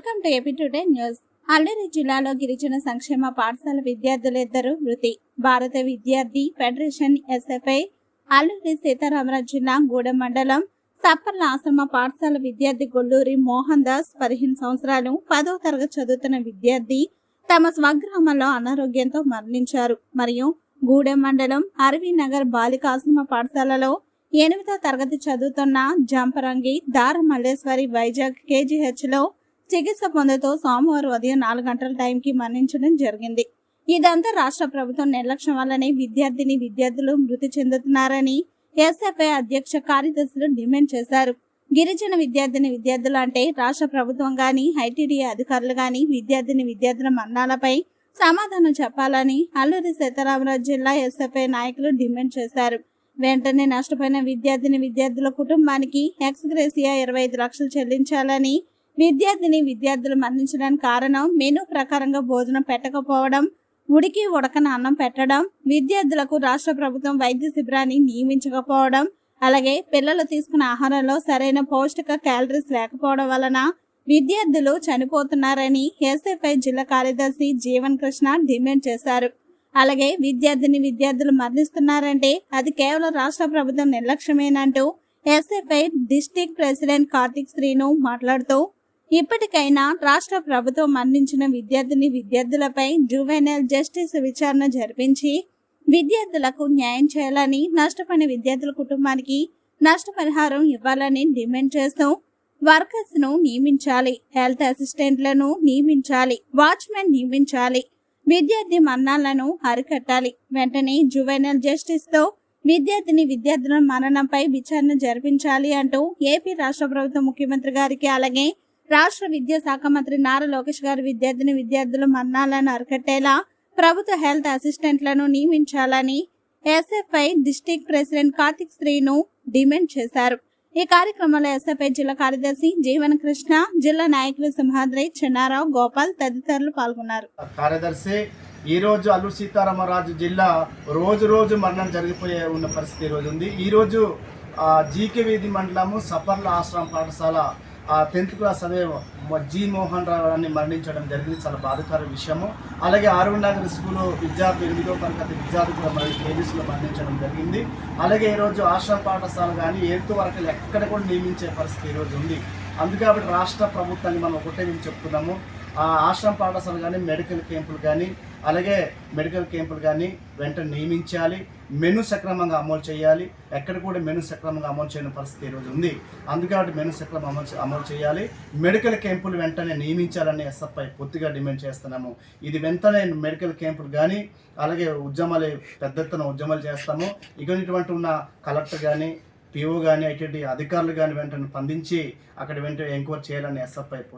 Welcome to AP today news Alluri జిల్లాలో గిరిజన సంక్షేమ పాఠశాల విద్యార్థులిద్దరూ మృతి భారత విద్యార్థి ఫెడరేషన్ ఎస్ఎఫ్ఐ అల్లూరి సీతారామరాజు జిల్లా గూడెం మండలం సప్పర్ల ఆశ్రమ పాఠశాల విద్యార్థి గొల్లూరి మోహన్ దాస్ పదిహేను సంవత్సరాలు పదో తరగతి చదువుతున్న విద్యార్థి తమ స్వగ్రామంలో అనారోగ్యంతో మరణించారు. మరియు గూడెం మండలం అరవి నగర్ బాలికాశ్రమ పాఠశాలలో ఎనిమిదో తరగతి చదువుతున్న జంపరంగి దార మల్లేశ్వరి వైజాగ్ కేజీహెచ్లో లో చికిత్స పొందుతూ సోమవారం ఉదయం నాలుగు గంటల టైంకి మరణించడం జరిగింది. ఇదంతా రాష్ట్ర ప్రభుత్వం నిర్లక్ష్యం వల్లనే విద్యార్థిని విద్యార్థులు మృతి చెందుతున్నారని ఎస్ఎఫ్ఐ అధ్యక్ష కార్యదర్శులు డిమాండ్ చేశారు. గిరిజన విద్యార్థిని విద్యార్థులు అంటే రాష్ట్ర ప్రభుత్వం గాని ఐటీడీ అధికారులు గాని విద్యార్థిని విద్యార్థుల మరణాలపై సమాధానం చెప్పాలని అల్లూరి సీతారామరాజు జిల్లా ఎస్ఎఫ్ఐ నాయకులు డిమాండ్ చేశారు. వెంటనే నష్టపోయిన విద్యార్థిని విద్యార్థుల కుటుంబానికి ఎక్స్గ్రేసియా ఇరవై ఐదు లక్షలు చెల్లించాలని విద్యార్థిని విద్యార్థులు మరణించడానికి కారణం మెనూ ప్రకారంగా భోజనం పెట్టకపోవడం ఉడికి ఉడకన అన్నం పెట్టడం విద్యార్థులకు రాష్ట్ర ప్రభుత్వం వైద్య శిబిరాన్ని నియమించకపోవడం అలాగే పిల్లలు తీసుకున్న ఆహారంలో సరైన పౌష్టిక క్యాలరీస్ లేకపోవడం వలన విద్యార్థులు చనిపోతున్నారని ఎస్ఎఫ్ఐ జిల్లా కార్యదర్శి జీవన్ కృష్ణ డిమాండ్ చేశారు. అలాగే విద్యార్థిని విద్యార్థులు మరణిస్తున్నారంటే అది కేవలం రాష్ట్ర ప్రభుత్వం నిర్లక్ష్యమేనంటూ SFI district president Karthik Srinu మాట్లాడుతూ ఇప్పటికైనా రాష్ట్ర ప్రభుత్వం మరణించిన విద్యార్థిని విద్యార్థులపై జువెనల్ జస్టిస్ విచారణ జరిపించి విద్యార్థులకు న్యాయం చేయాలని నష్టపోయిన విద్యార్థుల కుటుంబానికి నష్టపరిహారం ఇవ్వాలని డిమాండ్ చేస్తూ వర్కర్స్ను నియమించాలి హెల్త్ అసిస్టెంట్లను నియమించాలి వాచ్మెన్ నియమించాలి విద్యార్థి మరణాలను అరికట్టాలి. వెంటనే జువెనల్ జస్టిస్తో విద్యార్థిని విద్యార్థుల మరణంపై విచారణ జరిపించాలి అంటూ ఏపీ రాష్ట్ర ప్రభుత్వ ముఖ్యమంత్రి గారికి అలాగే రాష్ట్ర విద్యాశాఖ మంత్రి నారా లోకేష్ గారు విద్యార్థిని విద్యార్థుల మరణాలను అరికట్టేలా ప్రభుత్వ హెల్త్ అసిస్టెంట్లను నియమించాలని SFI district president Karthik Srinu demand చేశారు. ఈ కార్యక్రమంలో ఎస్ఎఫ్ఐ జిల్లా కార్యదర్శి జీవన కృష్ణ జిల్లా నాయకులు సింహాద్రి చిన్నారావు గోపాల్ తదితరులు పాల్గొన్నారు. కార్యదర్శి ఈ రోజు అల్లూరు సీతారామరాజు జిల్లా రోజు రోజు మరణం జరిగిపోయే ఉన్న పరిస్థితి ఈ రోజు ఉంది. ఈ రోజు జీకే వీధి మండలము సఫర్ల ఆశ్రమ పాఠశాల ఆ టెన్త్ క్లాస్ అదే జీ జి మోహన్ రావు అని మరణించడం జరిగింది. చాలా బాధకర విషయము. అలాగే ఆరుణ్ నగర్ స్కూల్ విద్యార్థి ఎనిమిదో తరగతి విద్యార్థి కూడా మరి కేజీస్లో మరణించడం జరిగింది. అలాగే ఈరోజు ఆశా పాఠశాల కానీ ఎయిత్ వరకు ఎక్కడ కూడా నియమించే పరిస్థితి ఈరోజు ఉంది. అందుకే కాబట్టి రాష్ట్ర ప్రభుత్వాన్ని మనం ఒకటే మేము చెప్తున్నాము. ఆ ఆశ్రమ పాఠశాల కానీ మెడికల్ క్యాంపులు కానీ అలాగే మెడికల్ క్యాంపులు కానీ వెంటనే నియమించాలి. మెను సక్రమంగా అమలు చేయాలి. ఎక్కడ కూడా మెను సక్రమంగా అమలు చేయని పరిస్థితి ఈరోజు ఉంది. అందుకే మెను సక్రమం అమలు అమలు చేయాలి. మెడికల్ క్యాంపులు వెంటనే నియమించాలని ఎస్ఎఫ్ఐ పూర్తిగా డిమాండ్ చేస్తున్నాము. ఇది వెంటనే మెడికల్ క్యాంపులు కానీ అలాగే ఉద్యమాలు పెద్ద ఎత్తున ఉద్యమాలు చేస్తాము. ఇక ఇటువంటి ఉన్న కలెక్టర్ కానీ పిఓ కానీ ఐటీ అధికారులు కానీ వెంటనే స్పందించి అక్కడ వెంటనే ఎంక్వైరీ చేయాలని ఎస్ఎఫ్ఐ